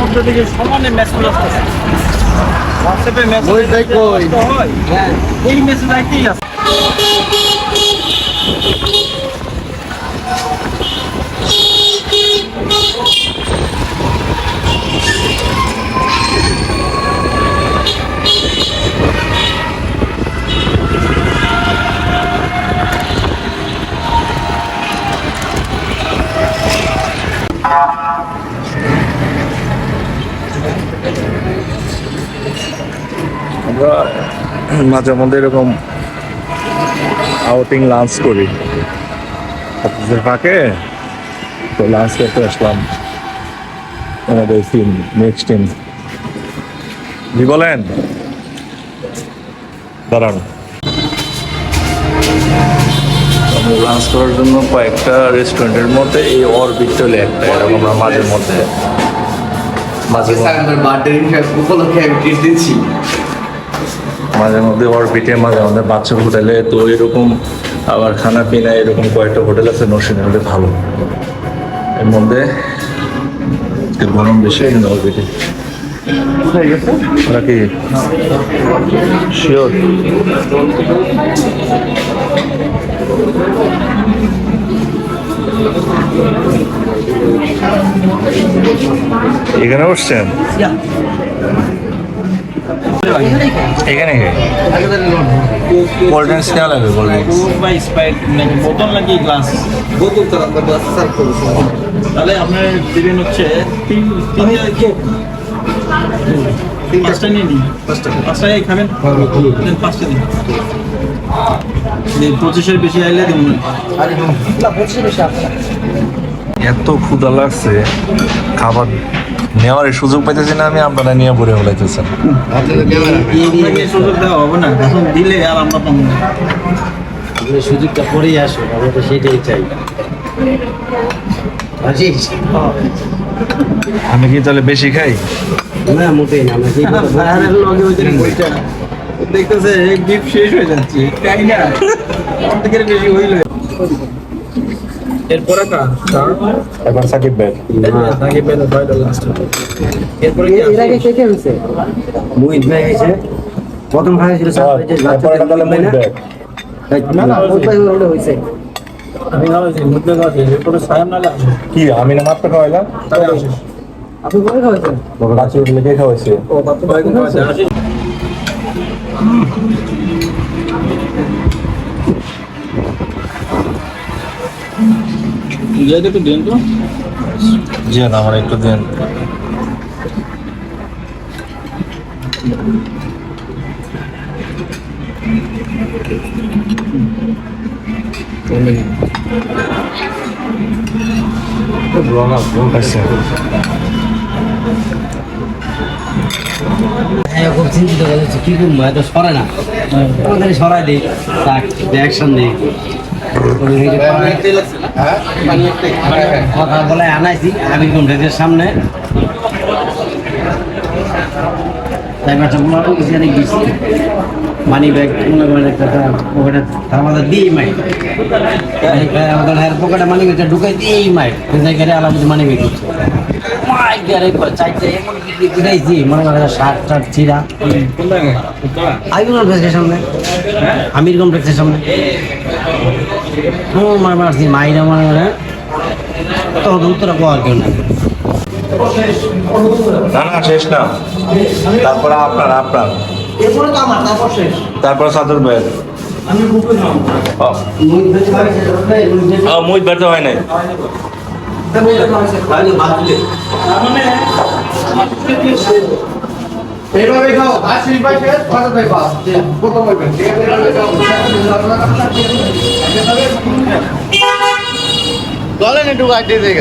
মধ্যে থেকে সমানে মেসেজ আসতেছে হোয়াটসঅ্যাপে মেসেজ হয়। এই মেসেজ আইতেই আছে। আমরা মাঝে মধ্যে এরকম আউটিং লাঞ্চ করি। অফিসের ফাঁকে, তো লাঞ্চ করতে আসলাম আমাদের টিম নেক্সট টিম কি বলেন। দাঁড়ান। লাঞ্চ করার জন্য কয়েকটা রেস্টুরেন্টের মধ্যে এই অরবিট একটা, এরকম আমরা মাঝে মধ্যে। মাঝে মধ্যে আমার বার্থডে উপলক্ষে আমি ট্রিট মাঝে মধ্যে অরবিটে মাঝে মধ্যে বাচ্চা হোটেলে তো এরকম আবার খানা পিনা এরকম কয়েকটা হোটেল আছে নরসিংহ হলে ভালো। এর মধ্যে একটু গরম বেশি কিন্তু অরবিটে ওরা কি? শিওর এখানে বসছেন? এখানে কোল্ড ড্রিঙ্কস কেমন লাগবে কোল্ড ড্রিঙ্কস বা স্প্রাইট নাকি বোতল নাকি গ্লাস বোতল গ্লাস সার্ভ করেছে তাহলে আপনার দিবেন হচ্ছে তিন তিন পাঁচটা নিয়ে নিন। পাঁচটা পাঁচটা এই খাবেন? পাঁচটা দিন। পঁচিশের বেশি আইলে দেবো না। এত ক্ষুধা লাগছে খাবার নেওয়ার সুযোগ পাইতেছি না আমি আপনারা নিয়ে পড়ে ফেলাইতেছেন আপনাদের ক্যামেরা আপনাকে সুযোগ দেওয়া হবে না এখন দিলে আর আমরা পাবো না। সুযোগটা পরেই আসুন আমরা তো সেটাই চাই। আমি কি তাহলে বেশি খাই? না মোটেই না দেখতেছে গিফট শেষ হয়ে যাচ্ছে তাই না? অর্ধেকের বেশি হইল। এরপরে কার? এবার সাকিব ভাই। সাকিব ভাই ভাই লাস্ট এরপরে এর আগে কে কে হয়েছে? মুহিত ভাই হয়েছে। প্রথম ভাই ছিল সাত ভাই যে বাচ্চা এরপরে তাহলে ভাই না? না না মুহিত ভাই ওটা হয়েছে। আমি ভাবছি মুদ্রা কথা এরপরে সায়াম নালে আসে কি আমি না মাত্র খাওয়াইলাম? তাহলে আসিস। আপনি কবে খাওয়াইছেন? বাচ্চা উঠলে কে খাওয়াইছে? ও বাচ্চা ভাই কোন আছে যাই একটু দেন তো। জি আমার একটু দিন। হ্যাঁ খুব চিন্তিত হয়ে কি করব? এত সরে না। সরাই দিই। তাক অ্যাকশন দিই। কথা বলে আনাইছি, আমির কমপ্লেক্সের সামনে। মানি ব্যাগ মনে করেন একটা পকেটে তার মধ্যে দিই মাইক আমাদের পকেটে মানি ব্যাগটা ঢুকাই দিই মাইক জায়গায় আলাদা মানি ব্যাগ দিচ্ছে গেলে চাইতে এমন বিক্রি দিয়েছি মনে করেন শার্ট টার্ট চিরা আমির কমপ্লেক্সের সামনে আমির কমপ্লেক্সের সামনে। ও মার মারছি মাইরা মনে করে তখন উত্তরা পাওয়ার কেউ নাই। না না শেষ না। তারপরে আপনার আপনার। এরপরে তো আমার তারপর শেষ। তারপরে সাদর ভাই আমি ব্যর্থ হয় নাই। এইভাবে খাও আশি পাইছে ভালো ভাই পাস প্রথম হইবে ঠিক আছে চলেন একটু গাড়ি দিয়ে